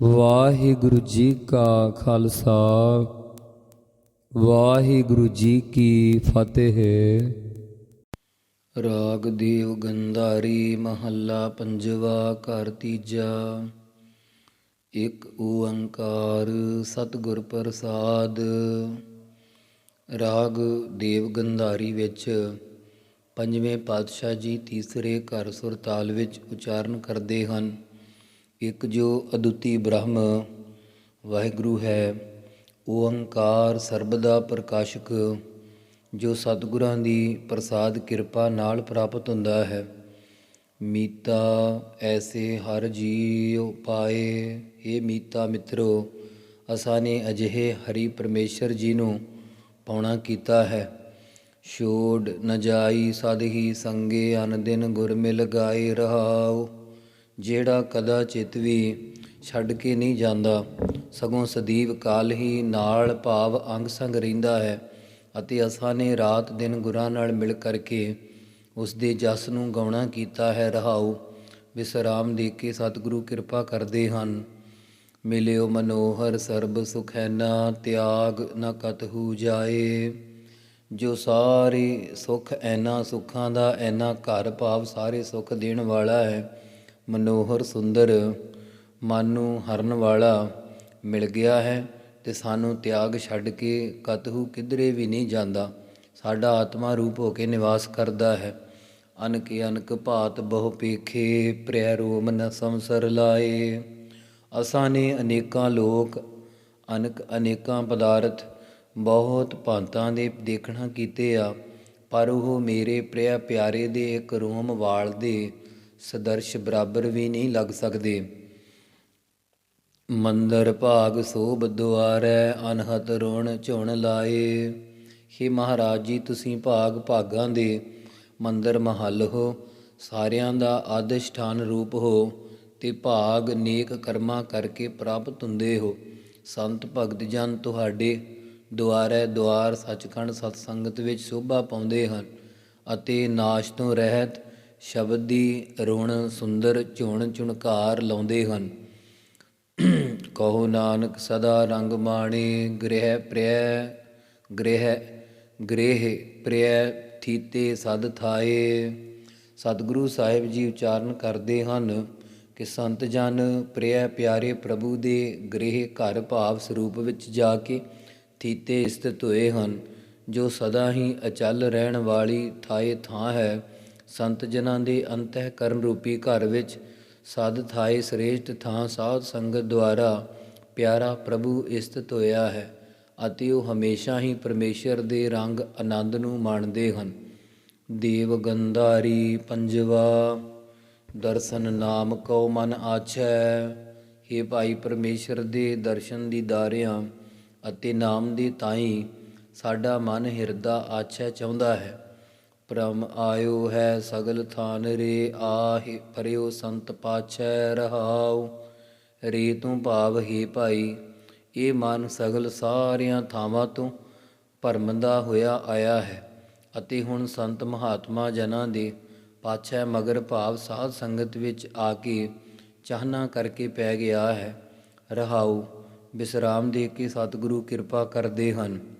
ਵਾਹਿਗੁਰੂ ਜੀ ਕਾ ਖਾਲਸਾ, ਵਾਹਿਗੁਰੂ ਜੀ ਕੀ ਫਤਿਹ। ਰਾਗ ਦੇਵ ਗੰਧਾਰੀ ਮਹੱਲਾ ਪੰਜਵਾ ਘਰ ਤੀਜਾ। ਇੱਕ ਓੰਕਾਰ ਸਤਿਗੁਰ ਪ੍ਰਸਾਦ। ਰਾਗ ਦੇਵ ਗੰਧਾਰੀ ਵਿੱਚ ਪੰਜਵੇਂ ਪਾਤਸ਼ਾਹ ਜੀ ਤੀਸਰੇ ਘਰ ਸੁਰਤਾਲ ਵਿੱਚ ਉਚਾਰਨ ਕਰਦੇ ਹਨ। ਇੱਕ ਜੋ ਅਦੁੱਤੀ ਬ੍ਰਹਮ ਵਾਹਿਗੁਰੂ ਹੈ, ਓੰਕਾਰ ਸਰਬਦਾ ਪ੍ਰਕਾਸ਼ਕ, ਜੋ ਸਤਿਗੁਰਾਂ ਦੀ ਪ੍ਰਸਾਦ ਕਿਰਪਾ ਨਾਲ ਪ੍ਰਾਪਤ ਹੁੰਦਾ ਹੈ। ਮੀਤਾ ਐਸੇ ਹਰ ਜੀਉ ਪਾਏ ਇਹ ਮੀਤਾ ਮਿੱਤਰੋ, ਅਸਾਂ ਨੇ ਅਜਿਹੇ ਹਰੀ ਪਰਮੇਸ਼ਰ ਜੀ ਨੂੰ ਪਾਉਣਾ ਕੀਤਾ ਹੈ। ਛੋੜ ਨਜਾਈ ਜਾਈ ਸਦਹੀ ਸੰਗੇ ਅਨ ਦਿਨ ਗੁਰ ਮਿਲ ਗਾਏ ਰਹਾਉ। ਜਿਹੜਾ ਕਦਾ ਚਿਤ ਵੀ ਛੱਡ ਕੇ ਨਹੀਂ ਜਾਂਦਾ, ਸਗੋਂ ਸਦੀਵ ਕਾਲ ਹੀ ਨਾਲ ਭਾਵ ਅੰਗ ਸੰਗ ਰਹਿੰਦਾ ਹੈ ਅਤੇ ਅਸਾਂ ਨੇ ਰਾਤ ਦਿਨ ਗੁਰਾਂ ਨਾਲ ਮਿਲ ਕਰਕੇ ਉਸ ਦੇ ਜਸ ਨੂੰ ਗਾਉਣਾ ਕੀਤਾ ਹੈ ਰਹਾਉ, ਵਿਸਰਾਮ ਦੇ ਕੇ ਸਤਿਗੁਰੂ ਕਿਰਪਾ ਕਰਦੇ ਹਨ। ਮਿਲਿਓ ਮਨੋਹਰ ਸਰਬ ਸੁਖੈਨਾ ਤਿਆਗ ਨ ਕਤਹੂ ਜਾਏ। ਜੋ ਸਾਰੇ ਸੁਖ ਐਨਾ ਸੁੱਖਾਂ ਦਾ ਐਨਾ ਘਰ ਭਾਵ ਸਾਰੇ ਸੁਖ ਦੇਣ ਵਾਲਾ ਹੈ। ਮਨੋਹਰ, ਸੁੰਦਰ, ਮਨ ਨੂੰ ਹਰਨ ਵਾਲਾ ਮਿਲ ਗਿਆ ਹੈ ਤੇ ਸਾਨੂੰ ਤਿਆਗ ਛੱਡ ਕੇ ਕਤਹੂ ਕਿਧਰੇ ਵੀ ਨਹੀਂ ਜਾਂਦਾ। ਸਾਡਾ ਆਤਮਾ ਰੂਪ ਹੋ ਕੇ ਨਿਵਾਸ ਕਰਦਾ ਹੈ। ਅਨਕ ਅਨਕ ਭਾਤ ਬਹੁ ਪੇਖੇ ਪ੍ਰਿਆ ਰੋਮ ਨ ਸੰਸਰ ਲਾਏ। ਅਸਾਂ ਨੇ ਅਨੇਕਾਂ ਲੋਕ, ਅਨਕ ਅਨੇਕਾਂ ਪਦਾਰਥ, ਬਹੁਤ ਭਾਂਤਾਂ ਦੇ ਦੇਖਣਾ ਕੀਤੇ ਆ। ਪਰ ਉਹ ਮੇਰੇ ਪ੍ਰਿਆ ਪਿਆਰੇ ਦੇ ਇੱਕ ਰੋਮ ਵਾਲ ਦੇ ਸਦਰਸ਼ ਬਰਾਬਰ ਵੀ ਨਹੀਂ ਲੱਗ ਸਕਦੇ। ਮੰਦਰ ਭਾਗ ਸੋਭ ਦੁਆਰੈ ਅਨਹਤ ਰੁਣ ਝੁਣ ਲਾਏ। ਹੇ ਮਹਾਰਾਜ ਜੀ, ਤੁਸੀਂ ਭਾਗ ਭਾਗਾਂ ਦੇ ਮੰਦਰ ਮਹੱਲ ਹੋ। ਸਾਰਿਆਂ ਦਾ ਆਦਿਸ਼ਠਾਨ ਰੂਪ ਹੋ ਤੇ ਭਾਗ ਨੇਕ ਕਰਮਾਂ ਕਰਕੇ ਪ੍ਰਾਪਤ ਹੁੰਦੇ ਹੋ। ਸੰਤ ਭਗਤ ਜਨ ਤੁਹਾਡੇ ਦੁਆਰੈ ਦੁਆਰ ਸੱਚਖੰਡ ਸਤਸੰਗਤ ਵਿੱਚ ਸ਼ੋਭਾ ਪਾਉਂਦੇ ਹਨ ਅਤੇ ਨਾਸ਼ ਤੋਂ ਰਹਿਤ ਸ਼ਬਦ ਦੀ ਰੁਣ ਸੁੰਦਰ ਝੁਣ ਝੁਣਕਾਰ ਲਾਉਂਦੇ ਹਨ। ਕਹੋ ਨਾਨਕ ਸਦਾ ਰੰਗ ਮਾਣੇ, ਗ੍ਰਹਿ ਪ੍ਰਿਯ, ਗ੍ਰਹਿ ਗ੍ਰਹਿ ਪ੍ਰਿਯ ਥੀਤੇ ਸਦ ਥਾਏ। ਸਤਿਗੁਰੂ ਸਾਹਿਬ ਜੀ ਉਚਾਰਨ ਕਰਦੇ ਹਨ ਕਿ ਸੰਤ ਜਨ ਪ੍ਰਿਯ ਪਿਆਰੇ ਪ੍ਰਭੂ ਦੇ ਗ੍ਰਹਿ ਘਰ ਭਾਵ ਸਰੂਪ ਵਿੱਚ ਜਾ ਕੇ ਥੀਤੇ ਸਥਿਤ ਹੋਏ ਹਨ, ਜੋ ਸਦਾ ਹੀ ਅਚਲ ਰਹਿਣ ਵਾਲੀ ਥਾਏ ਥਾਂ ਹੈ। ਸੰਤ ਜਨਾਂ ਦੇ ਅੰਤঃਕਰਨ ਰੂਪੀ ਘਰ ਵਿੱਚ ਸਦ ਥਾਏ ਸ੍ਰੇਸ਼ਟ ਥਾਂ ਸਾਧ ਸੰਗਤ ਦੁਆਰਾ ਪਿਆਰਾ ਪ੍ਰਭੂ ਇਸਤਤ ਹੋਇਆ ਹੈ ਅਤੇ ਉਹ ਹਮੇਸ਼ਾ ਹੀ ਪਰਮੇਸ਼ਰ ਦੇ ਰੰਗ ਆਨੰਦ ਨੂੰ ਮਾਣਦੇ ਹਨ। ਦੇਵ ਗੰਧਾਰੀ ਪੰਜਵਾ, ਦਰਸ਼ਨ ਨਾਮ ਕਉ ਮਨ ਆਛੈ। हे ਭਾਈ ਪਰਮੇਸ਼ਰ ਦੇ ਦਰਸ਼ਨ ਦੀਦਾਰਿਆਂ ਅਤੇ ਨਾਮ ਦੀ ਤਾਈ ਸਾਡਾ ਮਨ ਹਿਰਦਾ ਆਛੈ ਚਾਹੁੰਦਾ ਹੈ। ਪ੍ਰਮ ਆਇਓ ਹੈ ਸਗਲ ਥਾਨ ਰੇ ਆਹਿ, ਪਰਿਓ ਸੰਤ ਪਾਛੈ ਰਹਾਉ। ਰੇ ਤੂੰ ਭਾਵ ਹੀ ਭਾਈ, ਇਹ ਮਨ ਸਗਲ ਸਾਰਿਆਂ ਥਾਵਾਂ ਤੋਂ ਭਰਮ ਦਾ ਹੋਇਆ ਆਇਆ ਹੈ ਅਤੇ ਹੁਣ ਸੰਤ ਮਹਾਤਮਾ ਜਨਾਂ ਦੇ ਪਾਛੈ ਮਗਰ ਭਾਵ ਸਾਧ ਸੰਗਤ ਵਿੱਚ ਆ ਕੇ ਚਾਹਨਾ ਕਰਕੇ ਪੈ ਗਿਆ ਹੈ। ਰਹਾਉ ਵਿਸਰਾਮ ਦੇ ਕੇ ਸਤਿਗੁਰੂ ਕਿਰਪਾ ਕਰਦੇ ਹਨ।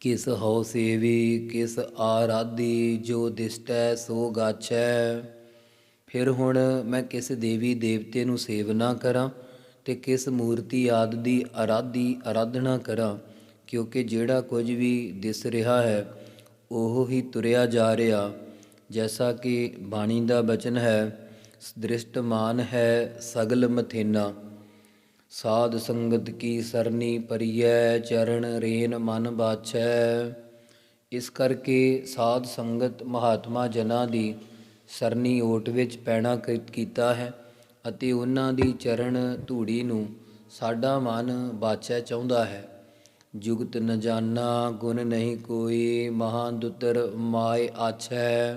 ਕਿਸ ਹਉ ਸੇਵੀ, ਕਿਸ ਆਰਾਧੀ ਜੋ ਦਿਸਟੈ ਸੋ ਗਾਛੈ। ਫਿਰ ਹੁਣ ਮੈਂ ਕਿਸ ਦੇਵੀ ਦੇਵਤੇ ਨੂੰ ਸੇਵਨਾ ਕਰਾਂ ਤੇ ਕਿਸ ਮੂਰਤੀ ਆਦ ਦੀ ਆਰਾਧੀ ਆਰਾਧਨਾ ਕਰਾਂ, ਕਿਉਂਕਿ ਜਿਹੜਾ ਕੁਝ ਵੀ ਦਿਸ ਰਿਹਾ ਹੈ, ਉਹ ਹੀ ਤੁਰਿਆ ਜਾ ਰਿਹਾ। ਜੈਸਾ ਕਿ ਬਾਣੀ ਦਾ ਬਚਨ ਹੈ ਦ੍ਰਿਸ਼ਟਮਾਨ ਹੈ ਸਗਲ ਮਥੇਨਾ। ਸਾਧ ਸੰਗਤ ਕੀ ਸਰਨੀ ਪਰਿਐ, ਚਰਨ ਰੇਨ ਮਨ ਬਾਛੈ। ਇਸ ਕਰਕੇ ਸਾਧ ਸੰਗਤ ਮਹਾਤਮਾ ਜਨਾਂ ਦੀ ਸਰਨੀ ਓਟ ਵਿੱਚ ਪੈਣਾ ਕ- ਕੀਤਾ ਹੈ ਅਤੇ ਉਹਨਾਂ ਦੀ ਚਰਨ ਧੂੜੀ ਨੂੰ ਸਾਡਾ ਮਨ ਬਾਛੈ ਚਾਹੁੰਦਾ ਹੈ। ਜੁਗਤ ਨ ਜਾਣਾ ਗੁਣ ਨਹੀਂ ਕੋਈ, ਮਹਾਨ ਦੁਤਰ ਮਾਇ ਆਛੈ।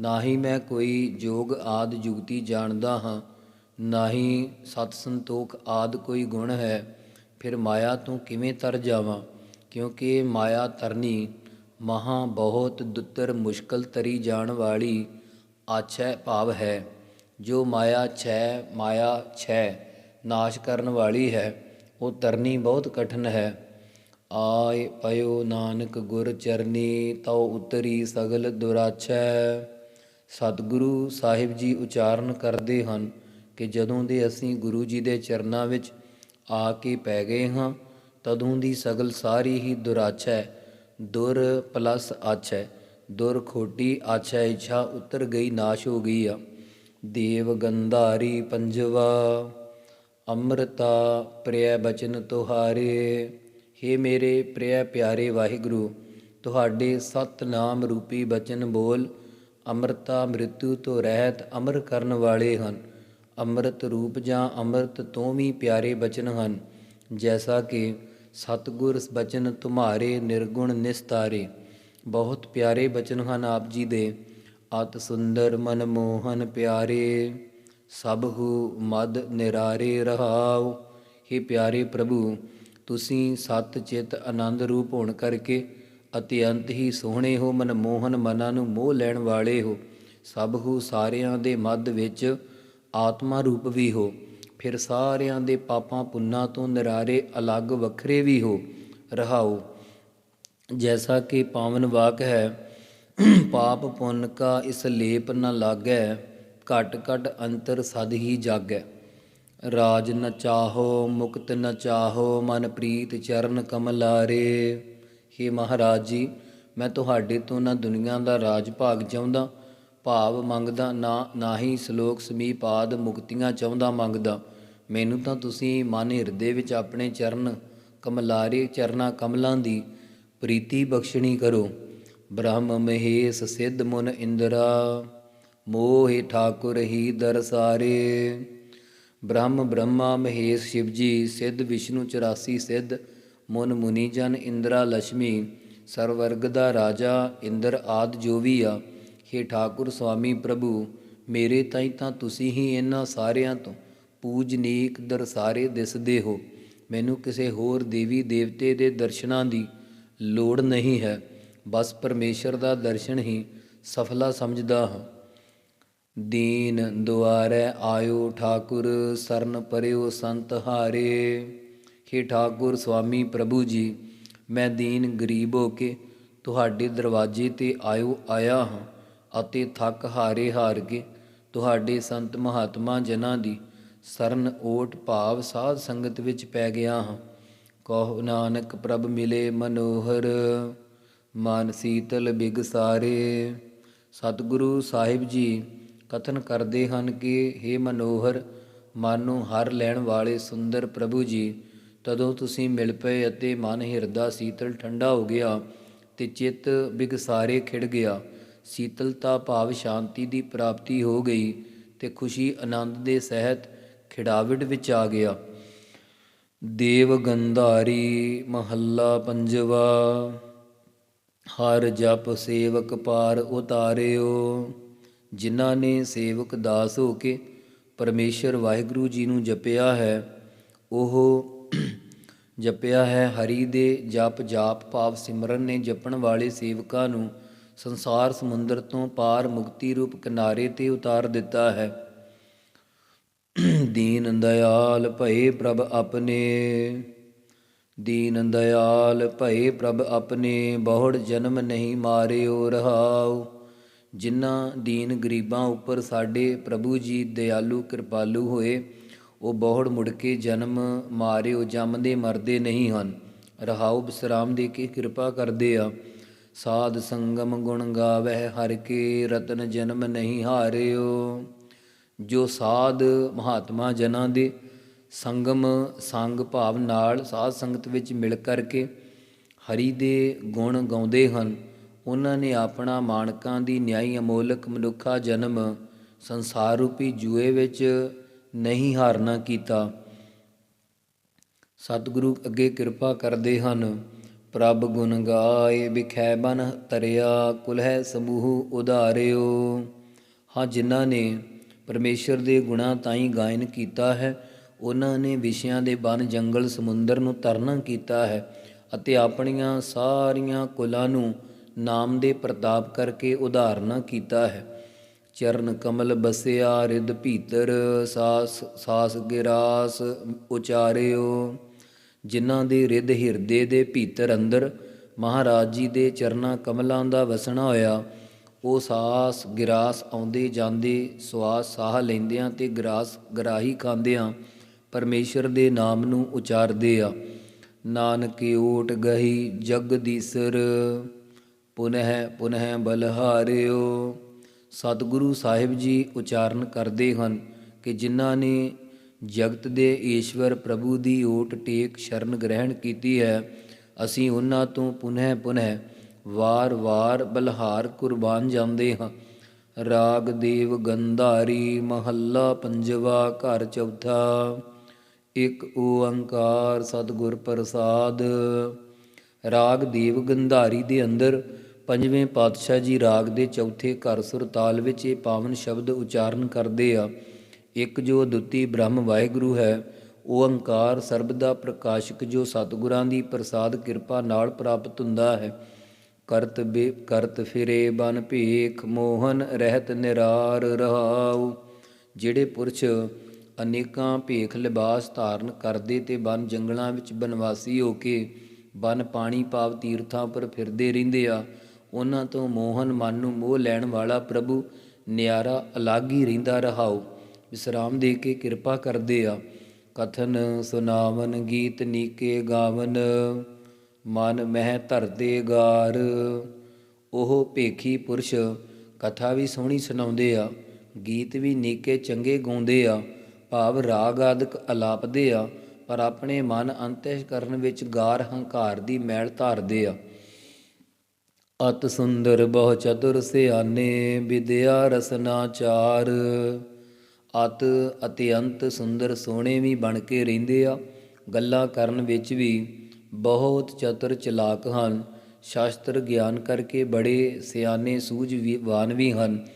ਨਾਹੀ ਮੈਂ ਕੋਈ ਜੋਗ ਆਦ ਜੁਗਤੀ ਜਾਣਦਾ ਹਾਂ ਨਾਹੀ ਸਤ ਸੰਤੋਖ ਆਦ ਕੋਈ ਗੁਣ ਹੈ, ਫਿਰ ਮਾਇਆ ਤੋਂ ਕਿਵੇਂ ਤਰ ਜਾਵਾਂ? ਕਿਉਂਕਿ ਮਾਇਆ ਤਰਨੀ, ਮਹਾ ਬਹੁਤ ਦੁੱਤਰ ਮੁਸ਼ਕਲ ਤਰੀ ਜਾਣ ਵਾਲੀ ਆਛੈ ਭਾਵ ਹੈ। ਜੋ ਮਾਇਆ ਛੈ ਮਾਇਆ ਛੈ, ਨਾਸ਼ ਕਰਨ ਵਾਲੀ ਹੈ, ਉਹ ਤਰਨੀ ਬਹੁਤ ਕਠਨ ਹੈ। ਆਏ ਪਇਓ ਨਾਨਕ ਗੁਰ ਚਰਨੀ, ਤਉ ਉਤਰੀ ਸਗਲ ਦੁਰਾਛੈ। ਸਤਿਗੁਰੂ ਸਾਹਿਬ ਜੀ ਉਚਾਰਨ ਕਰਦੇ ਹਨ ਕਿ ਜਦੋਂ ਦੇ ਅਸੀਂ ਗੁਰੂ ਜੀ ਦੇ ਚਰਨਾਂ ਵਿੱਚ ਆ ਕੇ ਪੈ ਗਏ ਹਾਂ, ਤਦੋਂ ਦੀ ਸਗਲ ਸਾਰੀ ਹੀ ਦੁਰਾਛੈ, ਦੁਰ ਪਲਸ ਹੈ ਦੁਰ ਖੋਟੀ ਆਛੈ, ਇੱਛਾ ਉਤਰ ਗਈ, ਨਾਸ਼ ਹੋ ਗਈ ਆ। ਦੇਵ ਗੰਧਾਰੀ ਪੰਜਵਾ, ਅੰਮ੍ਰਿਤਾ ਪ੍ਰਿਯ ਬਚਨ ਤੁਹਾਰੇ। हे ਮੇਰੇ ਪ੍ਰਿਯ ਪਿਆਰੇ ਵਾਹਿਗੁਰੂ, ਤੁਹਾਡੇ ਸਤ ਨਾਮ ਰੂਪੀ ਬਚਨ ਬੋਲ, ਅੰਮ੍ਰਿਤਾ ਮ੍ਰਿਤੂ ਤੋਂ ਰਹਿਤ ਅਮਰ ਕਰਨ ਵਾਲੇ ਹਨ। ਅੰਮ੍ਰਿਤ ਰੂਪ ਜਾਂ ਅੰਮ੍ਰਿਤ ਤੋਂ ਵੀ ਪਿਆਰੇ ਬਚਨ ਹਨ, ਜੈਸਾ ਕਿ ਸਤਿਗੁਰ ਬਚਨ ਤੁਮਾਰੇ ਨਿਰਗੁਣ ਨਿਸਤਾਰੇ। ਬਹੁਤ ਪਿਆਰੇ ਬਚਨ ਹਨ ਆਪ ਜੀ ਦੇ। ਅਤ ਸੁੰਦਰ ਮਨ ਮੋਹਨ ਪਿਆਰੇ, ਸਭ ਮਦ ਨਿਰਾਰੇ ਰਹਾਉ। हे ਪਿਆਰੇ ਪ੍ਰਭੂ, ਤੁਸੀਂ ਸਤ ਚਿਤ ਆਨੰਦ ਰੂਪ ਹੋਣ ਕਰਕੇ ਅਤਿਅੰਤ ਹੀ ਸੋਹਣੇ ਹੋ। ਮਨਮੋਹਨ ਮਨਾਂ ਨੂੰ ਮੋਹ ਲੈਣ ਵਾਲੇ ਹੋ। ਸਭ ਸਾਰਿਆਂ ਦੇ ਮੱਧ ਵਿੱਚ ਆਤਮਾ ਰੂਪ ਵੀ ਹੋ, ਫਿਰ ਸਾਰਿਆਂ ਦੇ ਪਾਪਾਂ ਪੁੰਨਾਂ ਤੋਂ ਨਿਰਾਰੇ ਅਲੱਗ ਵੱਖਰੇ ਵੀ ਹੋ ਰਹਾਉ ਜੈਸਾ ਕਿ ਪਾਵਨ ਵਾਕ ਹੈ, ਪਾਪ ਪੁੰਨ ਕਾ ਇਸ ਲੇਪ ਨ ਲਾਗੈ, ਘਟ ਘਟ ਅੰਤਰ ਸਦ ਹੀ ਜਾਗੈ। ਰਾਜ ਨ ਚਾਹੋ, ਮੁਕਤ ਨ ਚਾਹੋ, ਮਨ ਪ੍ਰੀਤ ਚਰਨ ਕਮਲਾਰੇ। ਹੇ ਮਹਾਰਾਜ ਜੀ, ਮੈਂ ਤੁਹਾਡੇ ਤੋਂ ਨਾ ਦੁਨੀਆ ਦਾ ਰਾਜ ਭਾਗ ਚਾਹੁੰਦਾ ਭਾਵ ਮੰਗਦਾ ਨਾ ਨਾ ਹੀ ਸ਼ਲੋਕ ਸਮੀਪ ਆਦ ਮੁਕਤੀਆਂ ਚਾਹੁੰਦਾ ਮੰਗਦਾ। ਮੈਨੂੰ ਤਾਂ ਤੁਸੀਂ ਮਨ ਹਿਰਦੇ ਵਿੱਚ ਆਪਣੇ ਚਰਨ ਕਮਲਾਰੇ, ਚਰਨਾ ਕਮਲਾਂ ਦੀ ਪ੍ਰੀਤੀ ਬਖਸ਼ਣੀ ਕਰੋ। ਬ੍ਰਹਮ ਮਹੇਸ਼ ਸਿੱਧ ਮੁਨ ਇੰਦਰਾ, ਮੋਹਿ ਠਾਕੁਰ ਹੀ ਦਰਸਾਰੇ ਬ੍ਰਹਮ ਬ੍ਰਹਮਾ ਮਹੇਸ਼ ਸ਼ਿਵਜੀ, ਸਿੱਧ ਵਿਸ਼ਨੂੰ 84 ਸਿੱਧ ਮੁਨ ਮੁਨੀ ਜਨ ਇੰਦਰਾ ਲక్ష్ਮੀ ਸਰਵਰਗ ਦਾ ਰਾਜਾ ਇੰਦਰ ਆਦ ਜੋ ਵੀ ਆ हे ਠਾਕੁਰ ਸੁਆਮੀ ਪ੍ਰਭੂ, ਮੇਰੇ ਤਾਈ ਤਾਂ ਤੁਸੀਂ ਹੀ ਇਹਨਾਂ ਸਾਰਿਆਂ ਤੋਂ ਪੂਜਨੀਕ ਦਰਸਾਰੇ ਦਿਸਦੇ ਹੋ। ਮੈਨੂੰ ਕਿਸੇ ਹੋਰ ਦੇਵੀ ਦੇਵਤੇ ਦੇ ਦਰਸ਼ਨਾਂ ਦੀ ਲੋੜ ਨਹੀਂ ਹੈ। ਬਸ ਪਰਮੇਸ਼ਰ ਦਾ ਦਰਸ਼ਨ ਹੀ ਸਫਲਾ ਸਮਝਦਾ ਹਾਂ। ਦੀਨ ਦੁਆਰੈ ਆਇਓ ਠਾਕੁਰ, ਸਰਨ ਪਰਿਓ ਸੰਤ ਹਾਰੇ। हे ਠਾਕੁਰ ਸੁਆਮੀ ਪ੍ਰਭੂ ਜੀ, ਮੈਂ ਦੀਨ ਗਰੀਬ ਹੋ ਕੇ ਤੁਹਾਡੇ ਦਰਵਾਜ਼ੇ ਤੇ ਆਇਓ ਆਇਆ ਹਾਂ। ਅਤੇ ਥੱਕ ਹਾਰੇ ਹਾਰ ਕੇ ਤੁਹਾਡੇ ਸੰਤ ਮਹਾਤਮਾ ਜਨਾਂ ਦੀ ਸਰਨ ਓਟ ਭਾਵ ਸਾਧ ਸੰਗਤ ਵਿੱਚ ਪੈ ਗਿਆ ਹਾਂ। ਕਹੋ ਨਾਨਕ ਪ੍ਰਭ ਮਿਲੇ ਮਨੋਹਰ, ਮਨ ਸੀਤਲ ਬਿਗ ਸਾਰੇ। ਸਤਿਗੁਰੂ ਸਾਹਿਬ ਜੀ, ਕਥਨ ਕਰਦੇ ਹਨ ਕਿ हे ਮਨੋਹਰ, ਮਨ ਨੂੰ ਹਰ ਲੈਣ ਵਾਲੇ ਸੁੰਦਰ ਪ੍ਰਭੂ ਜੀ, ਤਦੋਂ ਤੁਸੀਂ ਮਿਲ ਪਏ ਅਤੇ ਮਨ ਹਿਰਦਾ ਸੀਤਲ ਠੰਡਾ ਹੋ ਗਿਆ ਤੇ ਚਿੱਤ ਬਿਗਸਾਰੇ ਖਿੜ ਗਿਆ। ਸੀਤਲਤਾ, ਭਾਵ ਸ਼ਾਂਤੀ ਦੀ ਪ੍ਰਾਪਤੀ ਹੋ ਗਈ ਤੇ ਖੁਸ਼ੀ ਆਨੰਦ ਦੇ ਸਹਿਤ ਖਿੜਾਵਟ ਵਿੱਚ ਆ ਗਿਆ। ਦੇਵ ਗੰਧਾਰੀ ਮਹੱਲਾ ਪੰਜਵਾ, ਹਰ ਜਪ ਸੇਵਕ ਪਾਰ ਉਤਾਰਿਓ। ਜਿਨ੍ਹਾਂ ਨੇ ਸੇਵਕ ਦਾਸ ਹੋ ਕੇ ਪਰਮੇਸ਼ਰ ਵਾਹਿਗੁਰੂ ਜੀ ਨੂੰ ਜਪਿਆ ਹੈ, ਉਹ ਜਪਿਆ ਹੈ ਹਰੀ ਦੇ ਜਪ ਜਾਪ ਭਾਵ ਸਿਮਰਨ ਨੇ ਜਪਣ ਵਾਲੇ ਸੇਵਕਾਂ ਨੂੰ ਸੰਸਾਰ ਸਮੁੰਦਰ ਤੋਂ ਪਾਰ ਮੁਕਤੀ ਰੂਪ ਕਿਨਾਰੇ ਤੇ ਉਤਾਰ ਦਿੱਤਾ ਹੈ। ਦੀਨ ਦਇਆਲ ਭਏ ਪ੍ਰਭ ਆਪਣੇ। ਦੀਨ ਦਇਆਲ ਭਏ ਪ੍ਰਭ ਆਪਣੇ, ਬਹੁੜ ਜਨਮ ਨਹੀਂ ਮਾਰਿਓ ਰਹਾਉ। ਜਿਨ੍ਹਾਂ ਦੀਨ ਗਰੀਬਾਂ ਉੱਪਰ ਸਾਡੇ ਪ੍ਰਭੂ ਜੀ ਦਇਆਲੂ ਕਿਰਪਾਲੂ ਹੋਏ, ਉਹ ਬਹੁੜ ਮੁੜ ਕੇ ਜਨਮ ਮਾਰਿਓ, ਜੰਮਦੇ ਮਰਦੇ ਨਹੀਂ ਹਨ। ਰਹਾਉ, ਬਿਸਰਾਮ ਦੇ ਕੇ ਕਿਰਪਾ ਕਰਦੇ ਆ। ਸਾਧ ਸੰਗਮ ਗੁਣ ਗਾਵਹਿ ਹਰ ਕੇ ਰਤਨ ਜਨਮ ਨਹੀਂ ਹਾਰਿਓ। ਜੋ ਸਾਧ ਮਹਾਤਮਾ ਜਨਾਂ ਦੇ ਸੰਗਮ ਸੰਗ ਭਾਵ ਨਾਲ ਸਾਧ ਸੰਗਤ ਵਿੱਚ ਮਿਲ ਕਰਕੇ ਹਰੀ ਦੇ ਗੁਣ ਗਾਉਂਦੇ ਹਨ, ਉਹਨਾਂ ਨੇ ਆਪਣਾ ਮਾਨਕਾਂ ਦੀ ਨਿਆਈ ਅਮੋਲਕ ਮਨੁੱਖਾ ਜਨਮ ਸੰਸਾਰ ਰੂਪੀ ਜੂਏ ਵਿੱਚ ਨਹੀਂ ਹਾਰਨਾ ਕੀਤਾ। ਸਤਿਗੁਰੂ ਅੱਗੇ ਕਿਰਪਾ ਕਰਦੇ ਹਨ। ਪ੍ਰਭ ਗੁਣ ਗਾਏ, ਵਿਖੈ ਬਨ ਤਰਿਆ ਕੁਲਹਿ ਸਮੂਹ ਉਧਾਰਿਓ। ਹਾਂ, ਜਿਨ੍ਹਾਂ ਨੇ ਪਰਮੇਸ਼ਰ ਦੇ ਗੁਣਾ ਤਾਈ ਗਾਇਨ ਕੀਤਾ ਹੈ, ਉਹਨਾਂ ਨੇ ਵਿਸ਼ਿਆਂ ਦੇ ਬਨ ਜੰਗਲ ਸਮੁੰਦਰ ਨੂੰ ਤਰਨਾ ਕੀਤਾ ਹੈ ਅਤੇ ਆਪਣੀਆਂ ਸਾਰੀਆਂ ਕੁਲਾਂ ਨੂੰ ਨਾਮ ਦੇ ਪ੍ਰਤਾਪ ਕਰਕੇ ਉਧਾਰਨਾ ਕੀਤਾ ਹੈ। ਚਰਨ ਕਮਲ ਬਸਿਆ ਰਿਦ ਭੀਤਰ, ਸਾਸ ਸਾਸ ਗਿਰਾਸ ਉਚਾਰਿਓ। ਜਿਨ੍ਹਾਂ ਦੇ ਰਿਦ ਹਿਰਦੇ ਦੇ ਭੀਤਰ ਅੰਦਰ ਮਹਾਰਾਜ ਜੀ ਦੇ ਚਰਨਾਂ ਕਮਲਾਂ ਦਾ ਵਸਣਾ ਹੋਇਆ, ਉਹ ਸਾਸ ਗਿਰਾਸ ਆਉਂਦੇ ਜਾਂਦੇ ਸਵਾਸ ਸਾਹ ਲੈਂਦਿਆਂ ਤੇ ਗਰਾਸ ਗਰਾਹੀ ਖਾਂਦਿਆਂ ਪਰਮੇਸ਼ਰ ਦੇ ਨਾਮ ਨੂੰ ਉਚਾਰਦੇ ਆ। ਨਾਨਕੇ ਓਟ ਗਹੀ ਜਗਦੀਸਰ ਪੁਨਹਿ ਪੁਨਹਿ ਬਲਹਾਰਿਓ ਸਤਿਗੁਰੂ ਸਾਹਿਬ ਜੀ ਉਚਾਰਨ ਕਰਦੇ ਹਨ ਕਿ ਜਿਨ੍ਹਾਂ ਨੇ ਜਗਤ ਦੇ ਈਸ਼ਵਰ ਪ੍ਰਭੂ ਦੀ ਓਟ ਟੇਕ ਸ਼ਰਨ ਗ੍ਰਹਿਣ ਕੀਤੀ ਹੈ, ਅਸੀਂ ਉਹਨਾਂ ਤੋਂ ਪੁਨਹਿ ਪੁਨਹਿ ਵਾਰ-ਵਾਰ ਬਲਹਾਰ ਕੁਰਬਾਨ ਜਾਂਦੇ ਹਾਂ। ਰਾਗ ਦੇਵ ਗੰਧਾਰੀ ਮਹੱਲਾ ਪੰਜਵਾ ਘਰ ਚੌਥਾ, ਇੱਕ ਓੰਕਾਰ ਸਤਿਗੁਰ ਪ੍ਰਸਾਦ। ਰਾਗ ਦੇਵ ਗੰਧਾਰੀ ਦੇ ਅੰਦਰ ਪੰਜਵੇਂ ਪਾਤਸ਼ਾਹ ਜੀ ਰਾਗ ਦੇ ਚੌਥੇ ਘਰ ਸੁਰ ਤਾਲ ਵਿੱਚ ਇਹ ਪਾਵਨ ਸ਼ਬਦ ਉਚਾਰਨ ਕਰਦੇ ਆ। ਇੱਕ ਜੋ ਦੁੱਤੀ ਬ੍ਰਹਮ ਵਾਹਿਗੁਰੂ ਹੈ ਓੰਕਾਰ ਸਰਬ ਦਾ ਪ੍ਰਕਾਸ਼ਕ ਜੋ ਸਤਿਗੁਰਾਂ ਦੀ ਪ੍ਰਸਾਦ ਕਿਰਪਾ ਨਾਲ ਪ੍ਰਾਪਤ ਹੁੰਦਾ ਹੈ। ਕਰਤ ਬੇ, ਕਰਤ ਫਿਰੇ ਬਨ ਭੇਖ, ਮੋਹਨ ਰਹਿਤ ਨਿਰਾਰ ਰਹਾਉ। ਜਿਹੜੇ ਪੁਰਸ਼ ਅਨੇਕਾਂ ਭੇਖ ਲਿਬਾਸ ਧਾਰਨ ਕਰਦੇ ਤੇ ਬਨ ਜੰਗਲਾਂ ਵਿੱਚ ਬਨਵਾਸੀ ਹੋ ਕੇ ਬਨ ਪਾਣੀ ਪਾਵ ਤੀਰਥਾਂ ਪਰ ਫਿਰਦੇ ਰਹਿੰਦੇ ਆ, ਉਹਨਾਂ ਤੋਂ ਮੋਹਨ ਮਨ ਨੂੰ ਮੋਹ ਲੈਣ ਵਾਲਾ ਪ੍ਰਭੂ ਨਿਆਰਾ ਅਲੱਗ ਹੀ ਰਹਿੰਦਾ ਰਹਾਉ। ਵਿਸਰਾਮ ਦੇ ਕੇ ਕਿਰਪਾ ਕਰਦੇ ਆ। ਕਥਨ ਸੁਨਾਵਨ ਗੀਤ ਨੀਕੇ ਗਾਵਨ, ਮਨ ਮਹਿ ਧਰਦੇ ਗਾਰ। ਉਹ ਭੇਖੀ ਪੁਰਸ਼ ਕਥਾ ਵੀ ਸੋਹਣੀ ਸੁਣਾਉਂਦੇ ਆ, ਗੀਤ ਵੀ ਨੀਕੇ ਚੰਗੇ ਗਾਉਂਦੇ ਆ। ਭਾਵ ਰਾਗ ਆਦਿਕ ਅਲਾਪਦੇ ਆ, ਪਰ ਆਪਣੇ ਮਨ ਅੰਤਿਸ਼ ਕਰਨ ਵਿੱਚ ਗਾਰ ਹੰਕਾਰ ਦੀ ਮੈਲ ਧਾਰਦੇ ਆ। ਅਤ ਸੁੰਦਰ ਬਹੁ ਚਤੁਰ ਸਿਆਨੇ ਵਿਦਿਆ ਰਸਨਾਚਾਰ ਅਤ ਅਤਿਅੰਤ ਸੁੰਦਰ ਸੋਹਣੇ ਵੀ ਬਣ ਕੇ ਰਹਿੰਦੇ ਆ। ਗੱਲਾਂ ਕਰਨ ਵਿੱਚ ਵੀ ਬਹੁਤ ਚਤਰ ਚਲਾਕ ਹਨ। ਸ਼ਾਸਤਰ ਗਿਆਨ ਕਰਕੇ ਬੜੇ ਸਿਆਣੇ ਸੂਝਵਾਨ ਵੀ ਹਨ।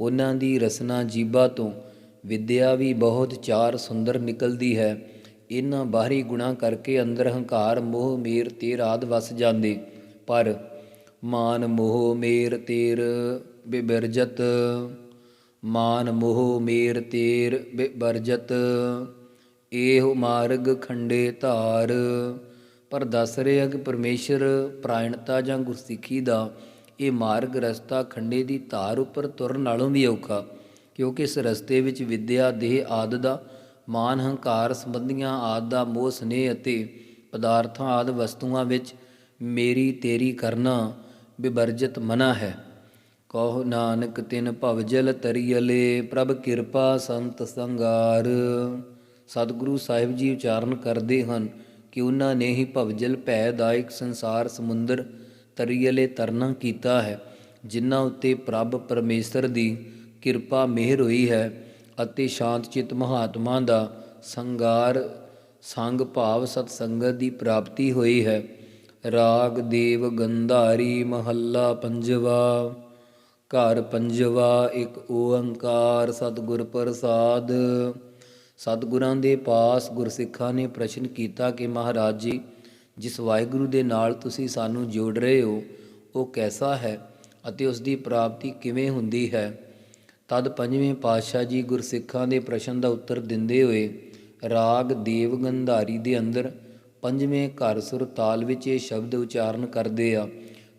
ਉਹਨਾਂ ਦੀ ਰਸਨਾ ਜੀਬਾ ਤੋਂ ਵਿਦਿਆ ਵੀ ਬਹੁਤ ਚਾਰ ਸੁੰਦਰ ਨਿਕਲਦੀ ਹੈ। ਇਹਨਾਂ ਬਾਹਰੀ ਗੁਣਾ ਕਰਕੇ ਅੰਦਰ ਹੰਕਾਰ, ਮੋਹ, ਮੇਰ, ਤੇਰ ਆਦ ਵਸ ਜਾਂਦੇ। ਪਰ ਮਾਨ, ਮੋਹ, ਮੇਰ, ਤੇਰ ਬਿਬਰਜਤ ਮਾਨ ਮੋਹ ਮੇਰ ਤੇਰ ਬਿਬਰਜਤ ਇਹੋ ਮਾਰਗ ਖੰਡੇ ਧਾਰ। ਪਰ ਦੱਸ ਰਿਹਾ ਕਿ ਪਰਮੇਸ਼ਰ ਪ੍ਰਾਇਣਤਾ ਜਾਂ ਗੁਰਸਿੱਖੀ ਦਾ ਇਹ ਮਾਰਗ ਰਸਤਾ ਖੰਡੇ ਦੀ ਧਾਰ ਉੱਪਰ ਤੁਰਨ ਨਾਲੋਂ ਵੀ ਔਖਾ, ਕਿਉਂਕਿ ਇਸ ਰਸਤੇ ਵਿੱਚ ਵਿਦਿਆ, ਦੇਹ ਆਦ ਦਾ ਮਾਨ ਹੰਕਾਰ ਸੰਬੰਧੀਆਂ ਆਦ ਦਾ ਮੋਹ ਸਨੇਹ ਅਤੇ ਪਦਾਰਥਾਂ ਆਦ ਵਸਤੂਆਂ ਵਿੱਚ ਮੇਰੀ ਤੇਰੀ ਕਰਨਾ ਬਿਵਰਜਿਤ ਮਨਾ ਹੈ। ਕਹੋ ਨਾਨਕ ਤਿਨ ਭਵਜਲ ਤਰੀਅਲੇ, ਪ੍ਰਭ ਕਿਰਪਾ ਸੰਤ ਸੰਗਾਰ। ਸਤਿਗੁਰੂ ਸਾਹਿਬ ਜੀ ਉਚਾਰਨ ਕਰਦੇ ਹਨ ਕਿ ਉਹਨਾਂ ਨੇ ਹੀ ਭਵਜਲ ਭੈਦਾਇਕ ਸੰਸਾਰ ਸਮੁੰਦਰ ਤਰੀਅਲੇ ਤਰਨਾ ਕੀਤਾ ਹੈ, ਜਿਨ੍ਹਾਂ ਉੱਤੇ ਪ੍ਰਭ ਪਰਮੇਸ਼ਰ ਦੀ ਕਿਰਪਾ ਮਿਹਰ ਹੋਈ ਹੈ ਅਤੇ ਸ਼ਾਂਤ ਚਿਤ ਮਹਾਤਮਾ ਦਾ ਸੰਗਾਰ, ਸੰਗ ਭਾਵ ਸਤ ਸੰਗਤ ਦੀ ਪ੍ਰਾਪਤੀ ਹੋਈ ਹੈ। ਰਾਗ ਦੇਵ ਗੰਧਾਰੀ ਮਹੱਲਾ ਪੰਜਵਾ। ਘਰ ਪੰਜਵਾ ਇੱਕ ਓੰਕਾਰ ਸਤਿਗੁਰ ਪ੍ਰਸਾਦ। ਸਤਿਗੁਰਾਂ ਦੇ ਪਾਸ ਗੁਰਸਿੱਖਾਂ ਨੇ ਪ੍ਰਸ਼ਨ ਕੀਤਾ ਕਿ ਮਹਾਰਾਜ ਜੀ, ਜਿਸ ਵਾਹਿਗੁਰੂ ਦੇ ਨਾਲ ਤੁਸੀਂ ਸਾਨੂੰ ਜੋੜ ਰਹੇ ਹੋ, ਉਹ ਕੈਸਾ ਹੈ ਅਤੇ ਉਸ ਦੀ ਪ੍ਰਾਪਤੀ ਕਿਵੇਂ ਹੁੰਦੀ ਹੈ? ਤਦ ਪੰਜਵੇਂ ਪਾਤਸ਼ਾਹ ਜੀ ਗੁਰਸਿੱਖਾਂ ਦੇ ਪ੍ਰਸ਼ਨ ਦਾ ਉੱਤਰ ਦਿੰਦੇ ਹੋਏ ਰਾਗ ਦੇਵ ਗੰਧਾਰੀ ਦੇ ਅੰਦਰ ਪੰਜਵੇਂ ਘਰ ਸੁਰ ਤਾਲ ਵਿੱਚ ਇਹ ਸ਼ਬਦ ਉਚਾਰਨ ਕਰਦੇ ਆ।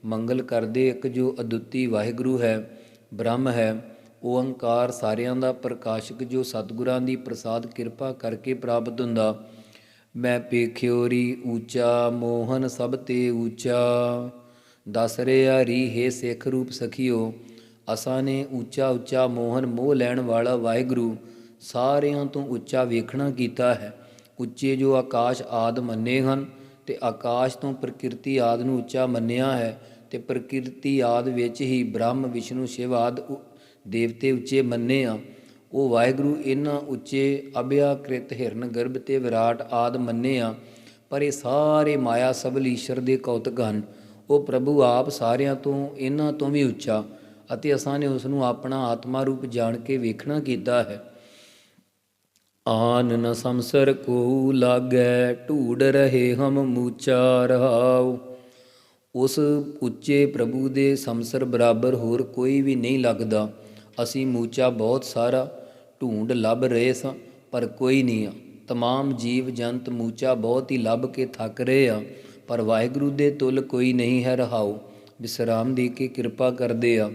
ਮੰਗਲ ਕਰਦੇ ਇੱਕ ਜੋ ਅਦੁੱਤੀ ਵਾਹਿਗੁਰੂ ਹੈ, ਬ੍ਰਹਮ ਹੈ, ਓੰਕਾਰ ਸਾਰਿਆਂ ਦਾ ਪ੍ਰਕਾਸ਼ਕ ਜੋ ਸਤਿਗੁਰਾਂ ਦੀ ਪ੍ਰਸਾਦ ਕਿਰਪਾ ਕਰਕੇ ਪ੍ਰਾਪਤ ਹੁੰਦਾ। ਮੈਂ ਪੇਖਿਓਰੀ ਊਚਾ, ਮੋਹਨ ਸਭ ਤੇ ਊਚਾ। ਦਸ ਰਿਆ ਰੀ, ਹੈ ਸਿੱਖ ਰੂਪ ਸਖਿਓ, ਅਸਾਂ ਨੇ ਉੱਚਾ ਉੱਚਾ ਮੋਹਨ ਮੋਹ ਲੈਣ ਵਾਲਾ ਵਾਹਿਗੁਰੂ ਸਾਰਿਆਂ ਤੋਂ ਉੱਚਾ ਵੇਖਣਾ ਕੀਤਾ ਹੈ। ਉੱਚੇ ਜੋ ਆਕਾਸ਼ ਆਦ ਮੰਨੇ ਹਨ ਤੇ ਆਕਾਸ਼ ਤੋਂ ਪ੍ਰਕਿਰਤੀ ਆਦ ਨੂੰ ਉੱਚਾ ਮੰਨਿਆ ਹੈ ਤੇ ਪ੍ਰਕਿਰਤੀ ਆਦ ਵਿੱਚ ਹੀ ਬ੍ਰਹਮ, ਵਿਸ਼ਨੂੰ, ਸ਼ਿਵ ਆਦ ਉ- ਦੇਵਤੇ ਉੱਚੇ ਮੰਨੇ ਆ। ਉਹ ਵਾਹਿਗੁਰੂ ਇਹਨਾਂ ਉੱਚੇ ਅਭਿਆਕ੍ਰਿਤ ਹਿਰਨ, ਗਰਭ ਤੇ ਵਿਰਾਟ ਆਦ ਮੰਨੇ ਆ। ਪਰ ਇਹ ਸਾਰੇ ਮਾਇਆ ਸਬਲ ਈਸ਼ਰ ਦੇ ਕੌਤਕ ਹਨ। ਉਹ ਪ੍ਰਭੂ ਆਪ ਸਾਰਿਆਂ ਤੋਂ, ਇਹਨਾਂ ਤੋਂ ਵੀ ਉੱਚਾ ਅਤੇ ਅਸਾਂ ਨੇ ਉਸ ਨੂੰ ਆਪਣਾ ਆਤਮਾ ਰੂਪ ਜਾਣ ਕੇ ਵੇਖਣਾ ਕੀਤਾ ਹੈ। ਆਨ ਨ ਸੰਸਰ ਕੋ ਲਾਗੈ ਢੂੜ ਰਹੇ ਹਮ ਮੂਚਾ ਰਹਾਉ। ਉਸ ਉੱਚੇ ਪ੍ਰਭੂ ਦੇ ਸੰਸਰ ਬਰਾਬਰ ਹੋਰ ਕੋਈ ਵੀ ਨਹੀਂ ਲੱਗਦਾ। ਅਸੀਂ ਮੂਚਾ ਬਹੁਤ ਸਾਰਾ ਢੂੰਡ ਲੱਭ ਰਹੇ ਸਾਂ, ਪਰ ਕੋਈ ਨਹੀਂ ਆ। ਤਮਾਮ ਜੀਵ ਜੰਤ ਮੂਚਾ ਬਹੁਤ ਹੀ ਲੱਭ ਕੇ ਥੱਕ ਰਹੇ ਆ, ਪਰ ਵਾਹਿਗੁਰੂ ਦੇ ਤੁਲ ਕੋਈ ਨਹੀਂ ਹੈ ਰਹਾਉ। ਵਿਸਰਾਮ ਦੇ ਕੇ ਕਿਰਪਾ ਕਰਦੇ ਆ।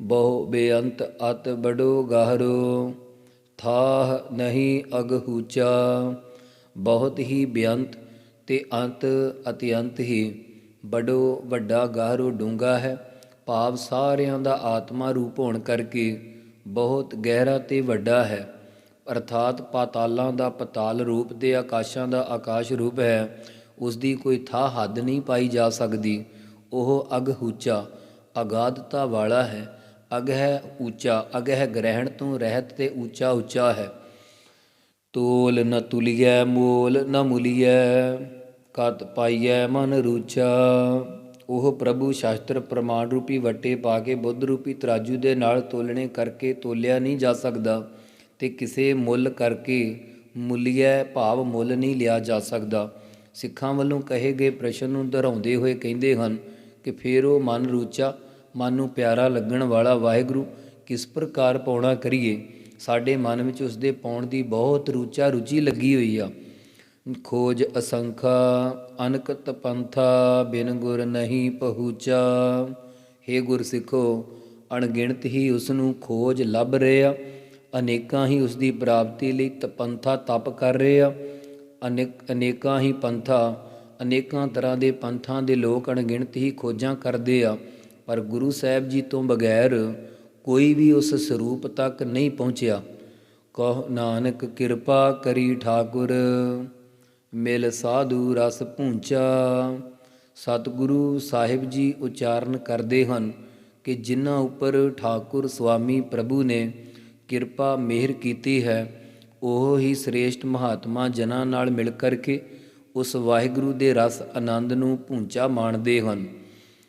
ਬਹੁ ਬੇਅੰਤ ਅਤ ਬੜੋ ਗਹਿਰੋ। ਥਾਹ ਨਹੀਂ ਅਗਹੂਚਾ ਬਹੁਤ ਹੀ ਬੇਅੰਤ ਤੇ ਅੰਤ ਅਤਿਅੰਤ ਹੀ, ਬੜੋ ਵੱਡਾ ਗਹਿਰੋ ਡੂੰਗਾ ਹੈ, ਭਾਵ ਸਾਰਿਆਂ ਦਾ ਆਤਮਾ ਰੂਪ ਹੋਣ ਕਰਕੇ ਬਹੁਤ ਗਹਿਰਾ ਤੇ ਵੱਡਾ ਹੈ, ਅਰਥਾਤ ਪਾਤਾਲਾਂ ਦਾ ਪਤਾਲ ਰੂਪ ਤੇ ਆਕਾਸ਼ਾਂ ਦਾ ਆਕਾਸ਼ ਰੂਪ ਹੈ ਉਸ ਦੀ ਕੋਈ ਥਾਂ ਹੱਦ ਨਹੀਂ ਪਾਈ ਜਾ ਸਕਦੀ, ਉਹ ਅਗ ਅਗਾਧਤਾ ਵਾਲਾ ਹੈ ਅਗਹਿ ਉੱਚਾ ਅਗਹਿ ਗ੍ਰਹਿਣ ਤੋਂ ਰਹਿਤ ਤੇ ਉੱਚਾ ਉੱਚਾ ਹੈ। ਤੋਲ ਨ ਤੁਲੀਐ, ਮੋਲ ਨ ਮੁਲੀਐ, ਕਤ ਪਾਈਐ ਮਨ ਰੂਚਾ। ਉਹ ਪ੍ਰਭੂ ਸ਼ਾਸਤਰ ਪ੍ਰਮਾਣ ਰੂਪੀ ਵੱਟੇ ਪਾ ਕੇ ਬੁੱਧ ਰੂਪੀ ਤਰਾਜੂ ਦੇ ਨਾਲ ਤੋਲਣੇ ਕਰਕੇ ਤੋਲਿਆ ਨਹੀਂ ਜਾ ਸਕਦਾ ਤੇ ਕਿਸੇ ਮੁੱਲ ਕਰਕੇ ਮੁੱਲੀਐ ਭਾਵ ਮੁੱਲ ਨਹੀਂ ਲਿਆ ਜਾ ਸਕਦਾ। ਸਿੱਖਾਂ ਵੱਲੋਂ ਕਹੇ ਗਏ ਪ੍ਰਸ਼ਨ ਨੂੰ ਦੁਹਰਾਉਂਦੇ ਹੋਏ ਕਹਿੰਦੇ ਹਨ ਕਿ ਫੇਰ ਉਹ ਮਨ ਰੂਚਾ ਮਨ ਨੂੰ ਪਿਆਰਾ ਲੱਗਣ ਵਾਲਾ ਵਾਹਿਗੁਰੂ ਕਿਸ ਪ੍ਰਕਾਰ ਪਾਉਣਾ ਕਰੀਏ? ਸਾਡੇ ਮਨ ਵਿੱਚ ਉਸ ਦੇ ਪਾਉਣ ਦੀ ਬਹੁਤ ਰੁਚਾ ਰੁਚੀ ਲੱਗੀ ਹੋਈ ਆ। ਖੋਜ ਅਸੰਖਾ, ਅਨਕਤ ਤਪੰਥਾ ਬਿਨ ਗੁਰ ਨਹੀਂ ਪਹੁੰਚਾ। हे ਗੁਰ ਸਿੱਖੋ, ਅਣਗਿਣਤ ਹੀ ਉਸ ਨੂੰ ਖੋਜ ਲੱਭ ਰਹੇ ਆ। ਅਨੇਕਾਂ ਹੀ ਉਸ ਦੀ ਪ੍ਰਾਪਤੀ ਲਈ ਤਪੰਥਾ ਤਪ ਕਰ ਰਹੇ ਆ। ਅਨੇਕ, ਅਨੇਕਾਂ ਹੀ ਪੰਥਾ, ਅਨੇਕਾਂ ਤਰ੍ਹਾਂ ਦੇ ਪੰਥਾਂ ਦੇ ਲੋਕ ਅਣਗਿਣਤ ਹੀ ਖੋਜਾਂ ਕਰਦੇ ਆ। ਪਰ ਗੁਰੂ ਸਾਹਿਬ ਜੀ ਤੋਂ ਬਗੈਰ ਕੋਈ ਵੀ ਉਸ ਸਰੂਪ ਤੱਕ ਨਹੀਂ ਪਹੁੰਚਿਆ। ਕਹ ਨਾਨਕ ਕਿਰਪਾ ਕਰੀ ਠਾਕੁਰ, ਮਿਲ ਸਾਧੂ ਰਸ ਪੂੰਚਾ ਸਤਿਗੁਰੂ ਸਾਹਿਬ ਜੀ ਉਚਾਰਨ ਕਰਦੇ ਹਨ ਕਿ ਜਿਨ੍ਹਾਂ ਉੱਪਰ ਠਾਕੁਰ ਸੁਆਮੀ ਪ੍ਰਭੂ ਨੇ ਕਿਰਪਾ ਮਿਹਰ ਕੀਤੀ ਹੈ, ਉਹ ਹੀ ਸ੍ਰੇਸ਼ਟ ਮਹਾਤਮਾ ਜਨਾਂ ਨਾਲ ਮਿਲ ਕਰਕੇ ਉਸ ਵਾਹਿਗੁਰੂ ਦੇ ਰਸ ਆਨੰਦ ਨੂੰ ਪੂੰਚਾ ਮਾਣਦੇ ਹਨ।